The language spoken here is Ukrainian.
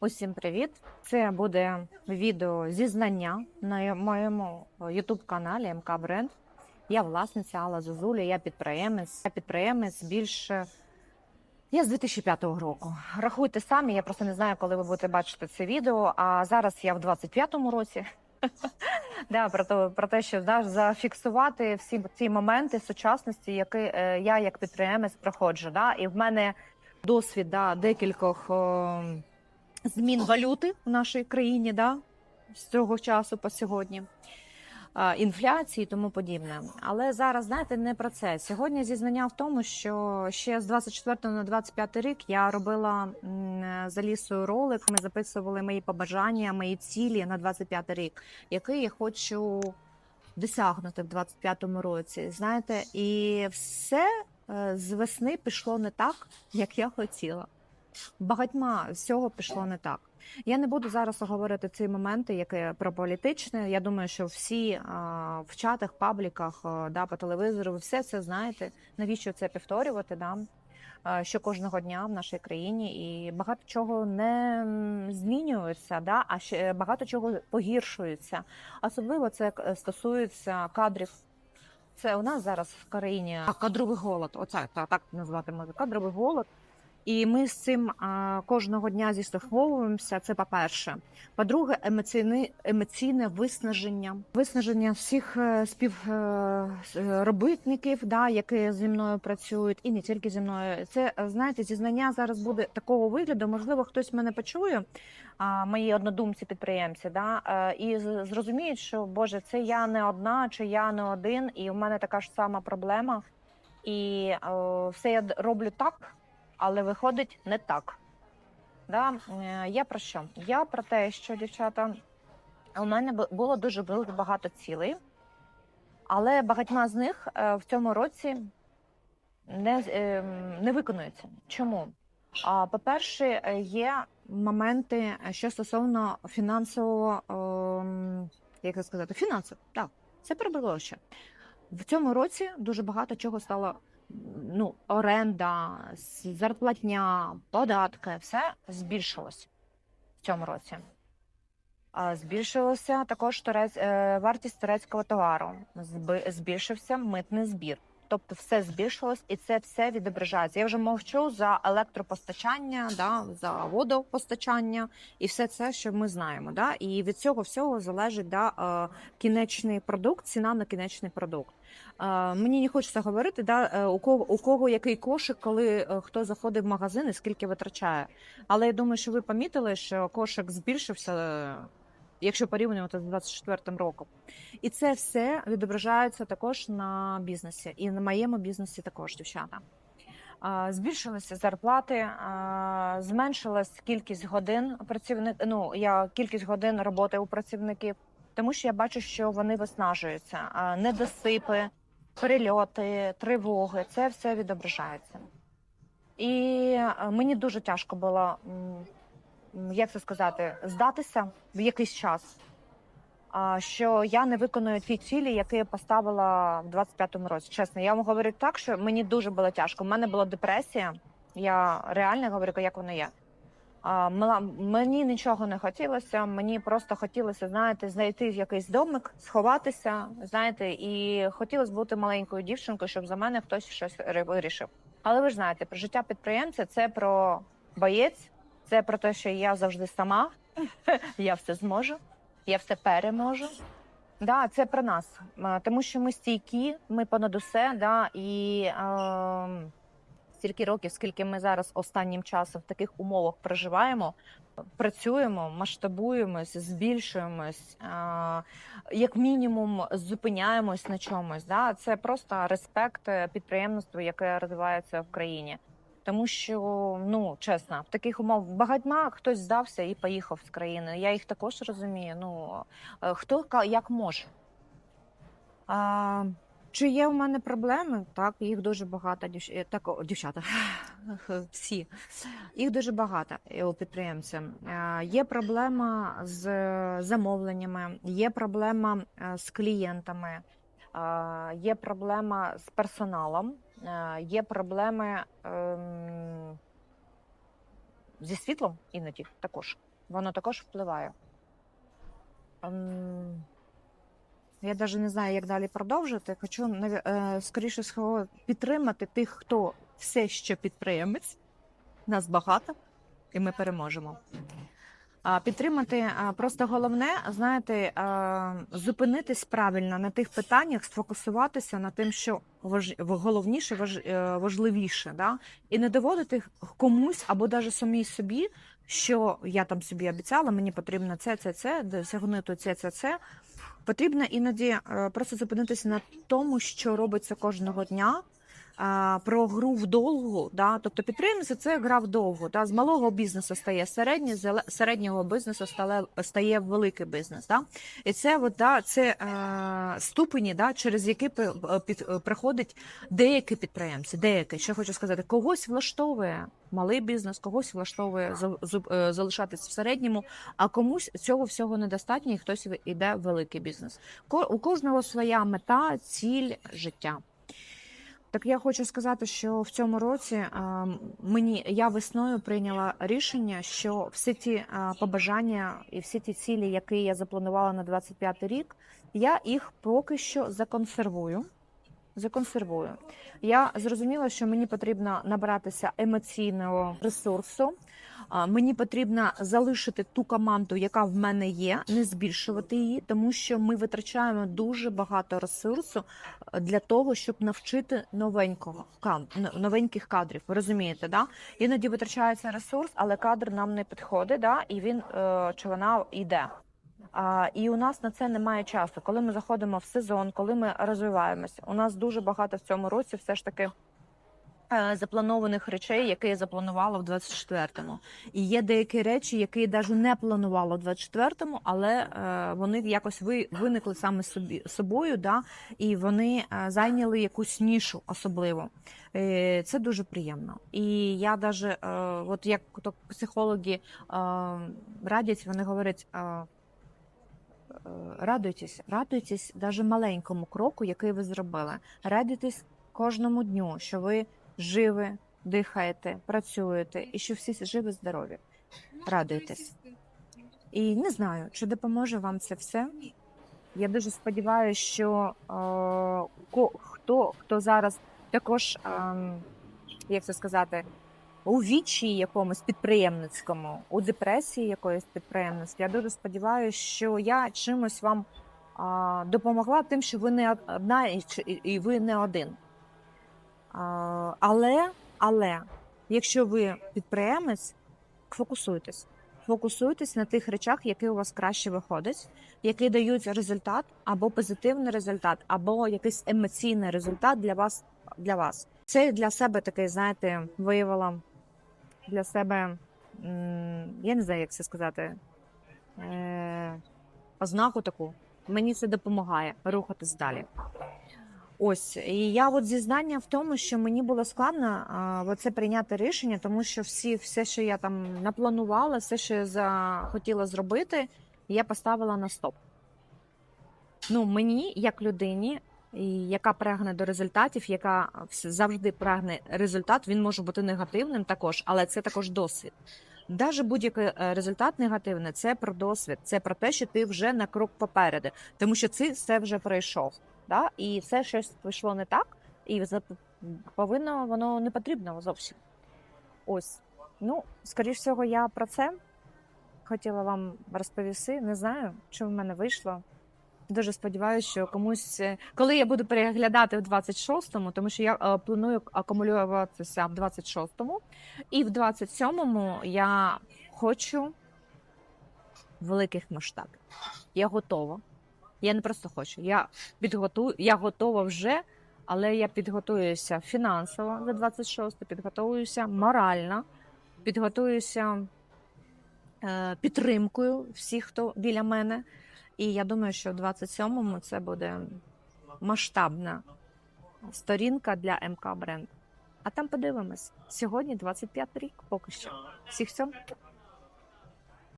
Усім привіт! Це буде відео зізнання на моєму youtube каналі МК Бренд. Я власниця Алла Зозуля, я підприємець. Я підприємець більше. Я з 2005 року. Рахуйте самі, я просто не знаю, коли ви будете бачити це відео. А зараз я в 25-му році. Да, про, те, про те, що да, зафіксувати всі ці моменти сучасності, які е, я як підприємець проходжу. Да, і в мене досвід да, декількох о, змін валюти в нашій країні, да, з цього часу по сьогодні. Інфляції і тому подібне, але зараз знаєте не про це. Сьогодні зізнання в тому, що ще з 24 на 25 рік я робила за лісою ролик. Ми записували мої побажання, мої цілі на 25 рік, який я хочу досягнути в 25-му році. Знаєте, і все е, з весни пішло не так, як я хотіла. Багатьма всього пішло не так. Я не буду зараз говорити ці моменти, які про політичне. Я думаю, що всі а, в чатах, пабліках, а, да, по телевізору, ви все це знаєте. Навіщо це повторювати? Да? Що кожного дня в нашій країні і багато чого не змінюється, да? а ще багато чого погіршується. Особливо це е, стосується кадрів. Це у нас зараз в країні кадровий голод. Оце так, так назвати можна кадровий голод. І ми з цим кожного дня зіштовховуємося. Це по-перше. По-друге, емоційне, емоційне виснаження, виснаження всіх е, співробітників, да, які зі мною працюють, і не тільки зі мною. Це е, знаєте, зізнання зараз буде такого вигляду. Можливо, хтось мене почує, а, мої однодумці, підприємці, да, е, і зрозуміють, що Боже, це я не одна, чи я не один, і в мене така ж сама проблема. І е, все я роблю так але виходить не так. Да? Е, Я про що? Я про те, що дівчата у мене було дуже багато цілей, але багатьма з них е, в цьому році не, е, не виконуються. Чому? По-перше, е, є моменти, е, що стосовно фінансового, як це сказати, фінансів. Так, це прибуло ще. В цьому році дуже багато чого стало ну, оренда, зарплатня, податки, все збільшилось в цьому році. А Збільшилася також турець, е, вартість турецького товару, збільшився митний збір. Тобто все збільшилось і це все відображається. Я вже мовчу за електропостачання, да, за водопостачання і все це, що ми знаємо. Да? І від цього всього залежить да, е, кінечний продукт, ціна на кінечний продукт. Е, Мені не хочеться говорити, да, е, у кого у кого який кошик, коли хто заходить в магазин і скільки витрачає. Але я думаю, що ви помітили, що кошик збільшився, якщо порівнювати з 24 роком. І це все відображається також на бізнесі, і на моєму бізнесі також, дівчата. Збільшилися зарплати, зменшилась кількість годин працівник. Ну я кількість годин роботи у працівників, тому що я бачу, що вони виснажуються. Недосипи, перельоти, тривоги це все відображається. І мені дуже тяжко було, як це сказати, здатися в якийсь час що я не виконую ті цілі, які я поставила в 25-му році. Чесно, я вам говорю так, що мені дуже було тяжко. У мене була депресія. Я реально говорю, як воно є. Мені нічого не хотілося. Мені просто хотілося, знаєте, знайти якийсь домик, сховатися, знаєте, і хотілося бути маленькою дівчинкою, щоб за мене хтось щось вирішив. Але ви ж знаєте, про життя підприємця це про боєць, це про те, що я завжди сама, я все зможу я все переможу. Да, це про нас, Е, тому що ми стійкі, ми понад усе, да, і е, стільки років, скільки ми зараз останнім часом в таких умовах проживаємо, працюємо, масштабуємось, збільшуємось, е, як мінімум зупиняємось на чомусь. Да? Це просто респект е, підприємництву, яке розвивається в країні. Тому що, ну чесно, в таких умов багатьма хтось здався і поїхав з країни. Я їх також розумію. Ну е, хто як може. А, чи є у мене проблеми? Так, їх дуже багато. дівч- е, Так, дівчата, всі. Їх дуже багато е, у підприємця. Е, Є проблема з замовленнями, є проблема з клієнтами, є проблема з персоналом, є проблеми ем, зі світлом іноді також. Воно також впливає. Ем, Я навіть не знаю, як далі продовжити. Хочу е, скоріше всього підтримати тих, хто все ще підприємець. Нас багато, і ми переможемо. Підтримати просто головне, знаєте, зупинитись правильно на тих питаннях, сфокусуватися на тим, що головніше, е, важливіше, да? і не доводити комусь або навіть самій собі, що я там собі обіцяла, мені потрібно це, це, це, досягнути це, це, це. Потрібно іноді е, просто зупинитися на тому, що робиться кожного дня. А, Про гру вдовгу, да? тобто підприємниця це гра вдовгу. Да? З малого бізнесу стає середній, з середнього бізнесу стає, стає великий бізнес. Да? І це, от, да, це е, ступені, да, через які е, під, е, приходять деякі підприємці, деякі, що хочу сказати, когось влаштовує малий бізнес, когось влаштовує за- залишатись в середньому, а комусь цього всього недостатньо, і хтось йде в великий бізнес. У кожного своя мета, ціль життя. Так я хочу сказати, що в цьому році а, мені я весною прийняла рішення, що всі ті а, побажання і всі ті цілі, які я запланувала на 25 рік, я їх поки що законсервую. Законсервую. Я зрозуміла, що мені потрібно набратися емоційного ресурсу. Мені потрібно залишити ту команду, яка в мене є, не збільшувати її, тому що ми витрачаємо дуже багато ресурсу е, для того, щоб навчити новенького новеньких кадрів. Ви розумієте, да? Іноді витрачається ресурс, але кадр нам не підходить, да? і він е, чи вона йде. А, і у нас на це немає часу. Коли ми заходимо в сезон, коли ми розвиваємося, у нас дуже багато в цьому році все ж таки е, запланованих речей, які я запланувала в 24-му. І є деякі речі, які я навіть не планувала в 24-му, але е, вони якось ви, виникли саме собі, собою, да, і вони е, зайняли якусь нішу особливо. Це дуже приємно. І я навіть, от як то психологи радять, вони говорять. Е, Радуйтесь, радуйтесь навіть маленькому кроку, який ви зробили. Радуйтесь кожному дню, що ви живі, дихаєте, працюєте і що всі живі, здорові. Радуйтесь. І не знаю, чи допоможе вам це все. Я дуже сподіваюся, що е, хто, хто зараз також, е, як це сказати, у вічі якомусь підприємницькому, у депресії якоїсь підприємницькій. Я дуже сподіваюся, що я чимось вам а, допомогла тим, що ви не одна і- і ви не один. А, але, але, якщо ви підприємець, фокусуйтесь. Фокусуйтесь на тих речах, які у вас краще виходять, які дають результат, або позитивний результат, або якийсь емоційний результат для вас. Для вас. Це для себе такий, знаєте, виявила для себе, я не знаю, як це сказати, е, ознаку таку. Мені це допомагає рухатись далі. Ось, і я от зізнання в тому, що мені було складно а, оце прийняти рішення, тому що всі, все, що я там напланувала, все, що я захотіла зробити, я поставила на стоп. Ну, мені, як людині, яка прагне до результатів, яка завжди прагне результат, він може бути негативним також, але це також досвід. Даже будь-який е, результат негативний це про досвід, це про те, що ти вже на крок попереду, тому що ти все вже пройшов. Да? І все щось пішло не так, і повинно воно не потрібно зовсім. Ось. Ну, скоріш всього, я про це хотіла вам розповісти. Не знаю, чи в мене вийшло. Дуже сподіваюся, що комусь, е, коли я буду переглядати в 26-му, тому що я е, планую акумулюватися в 26-му, і в 27-му я хочу великих масштабів. Я готова. Я не просто хочу. Я підготую, я готова вже, але я підготуюся фінансово за 26, підготуюся морально, підготуюся е, підтримкою всіх, хто біля мене. І я думаю, що в 27-му це буде масштабна сторінка для МК бренд. А там подивимось. Сьогодні 25 рік поки що. Всіх цьому.